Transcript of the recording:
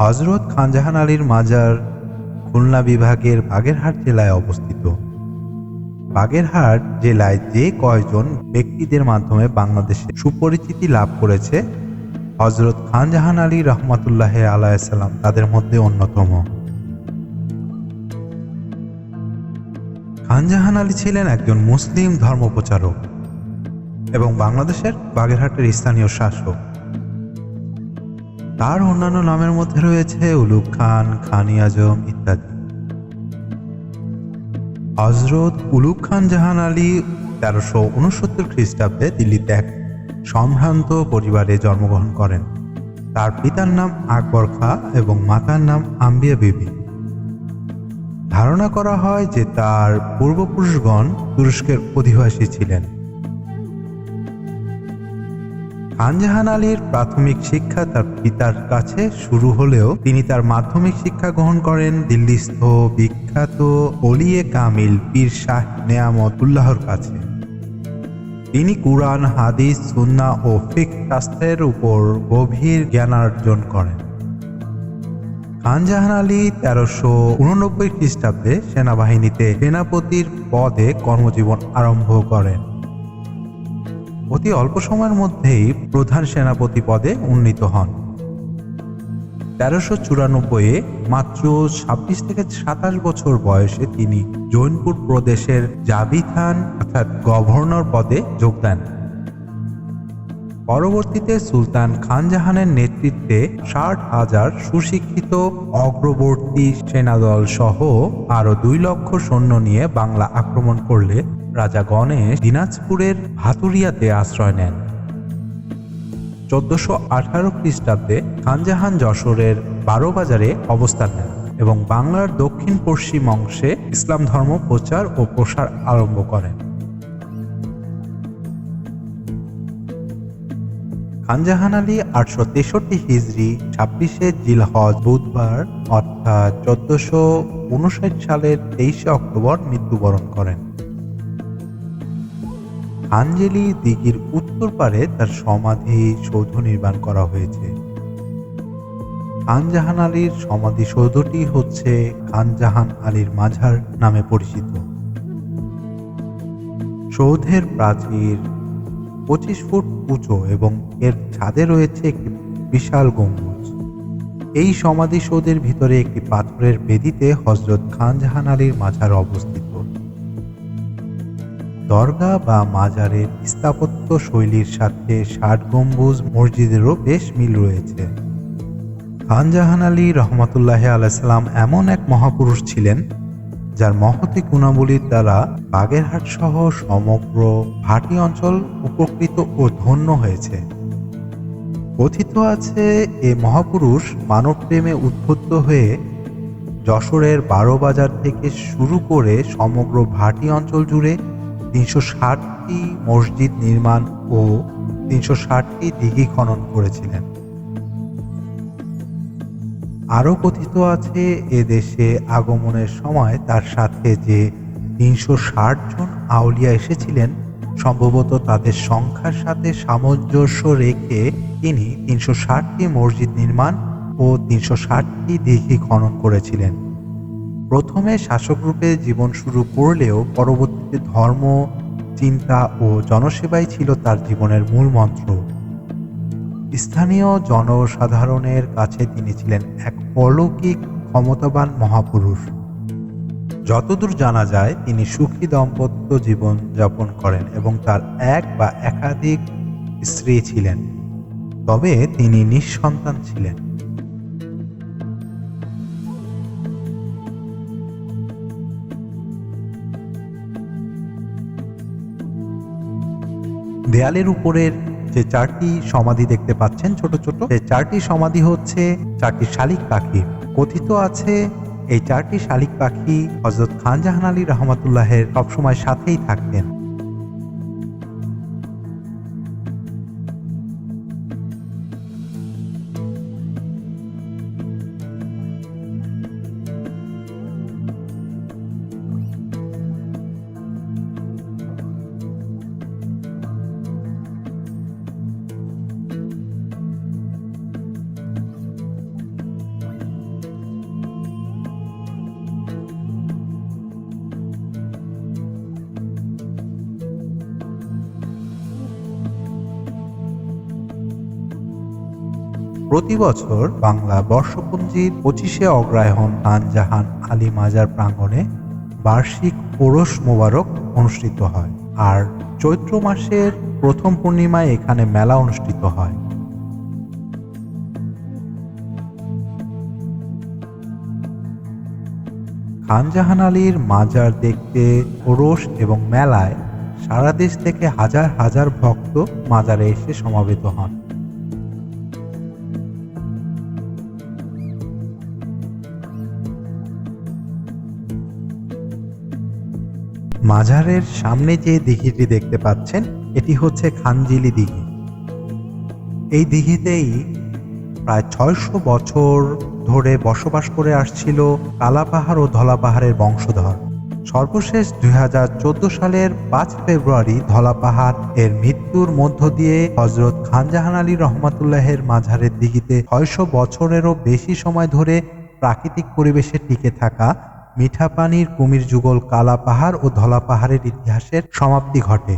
হজরত খানজাহান আলীর মাজার খুলনা বিভাগের বাগেরহাট জেলায় অবস্থিত। বাগেরহাট জেলায় যে কয়জন ব্যক্তিদের মাধ্যমে বাংলাদেশে সুপরিচিতি লাভ করেছে হজরত খানজাহান আলী রহমতুল্লাহ আলাইসাল্লাম তাদের মধ্যে অন্যতম। খানজাহান আলী ছিলেন একজন মুসলিম ধর্মপ্রচারক। এবং বাংলাদেশের বাগেরহাটের স্থানীয় শাসক। তার অন্যান্য নামের মধ্যে রয়েছে উলুক খান, খানি আজম ইত্যাদি। হজরত উলুক খান জাহান আলী তেরোশো উনসত্তর খ্রিস্টাব্দে দিল্লিতে এক সম্ভ্রান্ত পরিবারে জন্মগ্রহণ করেন। তার পিতার নাম আকবর খা এবং মাতার নাম আম্বিয়া বিবি। ধারণা করা হয় যে তার পূর্বপুরুষগণ তুরস্কের অধিবাসী ছিলেন। খানজাহান আলীর প্রাথমিক শিক্ষা তার পিতার কাছে শুরু হলেও তিনি তার মাধ্যমিক শিক্ষা গ্রহণ করেন দিল্লিস্থ বিখ্যাত অলিয়ে কামিল পীর শাহ নেয়ামতুল্লাহর কাছে। তিনি কুরআন, হাদিস সুন্না ও ফিক শাস্ত্রের উপর গভীর জ্ঞানার্জন করেন। খানজাহান আলী তেরোশো উননব্বই খ্রিস্টাব্দে সেনাবাহিনীতে সেনাপতির পদে কর্মজীবন আরম্ভ করেন। অতি অল্প সময়ের মধ্যেই প্রধান সেনাপতি পদে উন্নীত হন। তেরোশো চুরানব্বইয়ে মাত্র ছাব্বিশ থেকে সাতাশ বছর বয়সে তিনি জৈনপুর প্রদেশের জাবিথান অর্থাৎ গভর্নর পদে যোগ দেন। পরবর্তীতে সুলতান খানজাহানের নেতৃত্বে ষাট হাজার সুশিক্ষিত অগ্রবর্তী সেনাদল সহ আরও দুই লক্ষ সৈন্য নিয়ে বাংলা আক্রমণ করলে রাজা গণেশ দিনাজপুরের ভাতুরিয়াতে আশ্রয় নেন। চোদ্দশো আঠারো খ্রিস্টাব্দে খানজাহান যশোরের বারো বাজারে অবস্থান নেন এবং বাংলার দক্ষিণ পশ্চিম অংশে ইসলাম ধর্ম প্রচার ও প্রসার আরম্ভ করেন। খানজাহান আলী আটশো তেষট্টি হিজড়ি ছাব্বিশে জিলহজ বুধবার অর্থাৎ চোদ্দশো উনষাট সালের তেইশে অক্টোবর মৃত্যুবরণ করেন। আঞ্জেলি দিঘির উত্তর পারে তার সমাধি সৌধ নির্মাণ করা হয়েছে। খানজাহান আলীর সমাধিসৌধটি হচ্ছে খানজাহান আলীর মাঝার নামে পরিচিত। সৌধের প্রাচীর পঁচিশ ফুট উঁচু এবং এর ছাদে রয়েছে একটি বিশাল গম্বুজ। এই সমাধিসৌধের ভিতরে একটি পাথরের বেদিতে হজরত খানজাহান আলীর মাঝার অবস্থিত। দরগা বা মাজারের স্থাপত্য শৈলীর সাথে ষাট গম্বুজ মসজিদেরও বেশ মিল রয়েছে। খানজাহান আলী রহমতুল্লাহ আলাইসাল্লাম এমন এক মহাপুরুষ ছিলেন, যার মহতি গুণাবলীর দ্বারা বাগেরহাট সহ সমগ্র ভাটি অঞ্চল উপকৃত ও ধন্য হয়েছে। কথিত আছে, এ মহাপুরুষ মানব প্রেমে উদ্বুদ্ধ হয়ে যশোরের বারো বাজার থেকে শুরু করে সমগ্র ভাটি অঞ্চল জুড়ে তিনশো ষাটটি মসজিদ নির্মাণ ও তিনশো ষাটটি দিঘি খনন করেছিলেন। আরও কথিত আছে, এ দেশে আগমনের সময় তার সাথে যে তিনশো ষাট জন আউলিয়া এসেছিলেন, সম্ভবত তাদের সংখ্যার সাথে সামঞ্জস্য রেখে তিনি তিনশো ষাটটি মসজিদ নির্মাণ ও তিনশো ষাটটি দিঘি খনন করেছিলেন। প্রথমে শাসকরূপে জীবন শুরু করলেও পরবর্তীতে ধর্ম, চিন্তা ও জনসেবাই ছিল তার জীবনের মূল মন্ত্র। স্থানীয় জনসাধারণের কাছে তিনি ছিলেন এক অলৌকিক, ক্ষমতাবান মহাপুরুষ। যতদূর জানা যায়, তিনি সুখী দাম্পত্য জীবন যাপন করেন এবং তার এক বা একাধিক স্ত্রী ছিলেন। তবে তিনি নিঃসন্তান ছিলেন। দেয়ালের উপরের যে চারটি সমাধি দেখতে পাচ্ছেন ছোট ছোট সেই চারটি সমাধি হচ্ছে চারটি শালিক পাখি। কথিত আছে এই চারটি শালিক পাখি হজরত খান জাহান আলী রহমতুল্লাহের সবসময় সাথেই থাকতেন। প্রতি বছর বাংলা বর্ষপঞ্জির পঁচিশে অগ্রায়ণ খান জাহান আলী মাজার প্রাঙ্গণে বার্ষিক ওরস মোবারক অনুষ্ঠিত হয়। আর চৈত্র মাসের প্রথম পূর্ণিমায় এখানে মেলা অনুষ্ঠিত হয়। খানজাহান আলীর মাজার দেখতে ওরস এবং মেলায় সারা দেশ থেকে হাজার হাজার ভক্ত মাজারে এসে সমাবেত হন। মাজারের সামনে যে দিঘিটি দেখতে পাচ্ছেন, এটি হচ্ছে খানজিলি দিঘি। এই দিঘিতেই প্রায় ছয়শো বছর ধরে বসবাস করে আসছিল কালাপাহাড় ও ধলাপাহাড়ের বংশধর। সর্বশেষ দুই হাজার চোদ্দ সালের পাঁচ ফেব্রুয়ারি ধলাপাহাড় এর মৃত্যুর মধ্য দিয়ে হজরত খানজাহান আলী রহমাতুল্লাহের মাঝারের দিঘিতে ছয়শো বছরেরও বেশি সময় ধরে প্রাকৃতিক পরিবেশে টিকে থাকা মিঠা পানির কুমির যুগল কালা পাহাড় ও ধলা পাহাড়ের ইতিহাসের সমাপ্তি ঘটে।